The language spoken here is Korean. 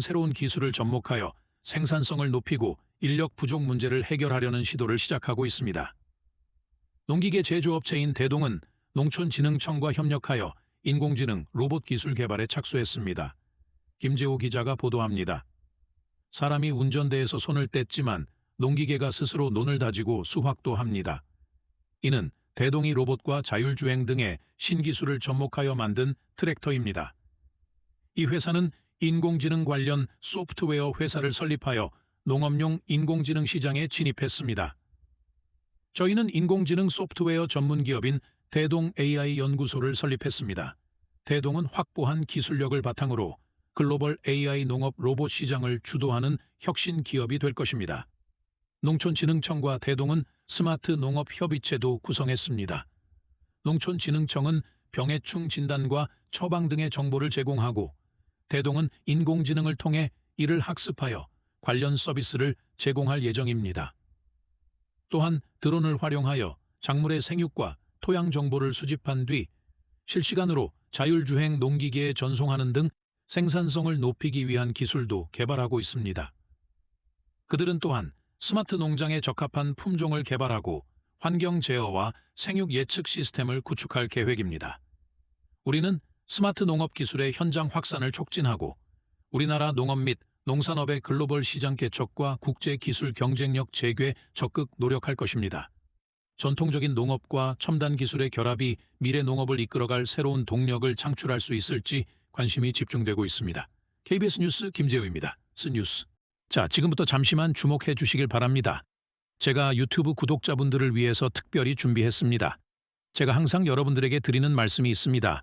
새로운 기술을 접목하여 생산성을 높이고 인력 부족 문제를 해결하려는 시도를 시작하고 있습니다. 농기계 제조업체인 대동은 농촌진흥청과 협력하여 인공지능 로봇 기술 개발에 착수했습니다. 김재호 기자가 보도합니다. 사람이 운전대에서 손을 뗐지만 농기계가 스스로 논을 다지고 수확도 합니다. 이는 대동이 로봇과 자율주행 등의 신기술을 접목하여 만든 트랙터입니다. 이 회사는 인공지능 관련 소프트웨어 회사를 설립하여 농업용 인공지능 시장에 진입했습니다. 저희는 인공지능 소프트웨어 전문 기업인 대동 AI 연구소를 설립했습니다. 대동은 확보한 기술력을 바탕으로 글로벌 AI 농업 로봇 시장을 주도하는 혁신 기업이 될 것입니다. 농촌진흥청과 대동은 스마트 농업 협의체도 구성했습니다. 농촌진흥청은 병해충 진단과 처방 등의 정보를 제공하고 대동은 인공지능을 통해 이를 학습하여 관련 서비스를 제공할 예정입니다. 또한 드론을 활용하여 작물의 생육과 토양 정보를 수집한 뒤 실시간으로 자율주행 농기계에 전송하는 등 생산성을 높이기 위한 기술도 개발하고 있습니다. 그들은 또한 스마트 농장에 적합한 품종을 개발하고 환경 제어와 생육 예측 시스템을 구축할 계획입니다. 우리는 스마트 농업 기술의 현장 확산을 촉진하고 우리나라 농업 및 농산업의 글로벌 시장 개척과 국제 기술 경쟁력 제괴 적극 노력할 것입니다. 전통적인 농업과 첨단 기술의 결합이 미래 농업을 이끌어갈 새로운 동력을 창출할 수 있을지 관심이 집중되고 있습니다. KBS 뉴스 김재우입니다. 스뉴스. 자, 지금부터 잠시만 주목해 주시길 바랍니다. 제가 유튜브 구독자분들을 위해서 특별히 준비했습니다. 제가 항상 여러분들에게 드리는 말씀이 있습니다.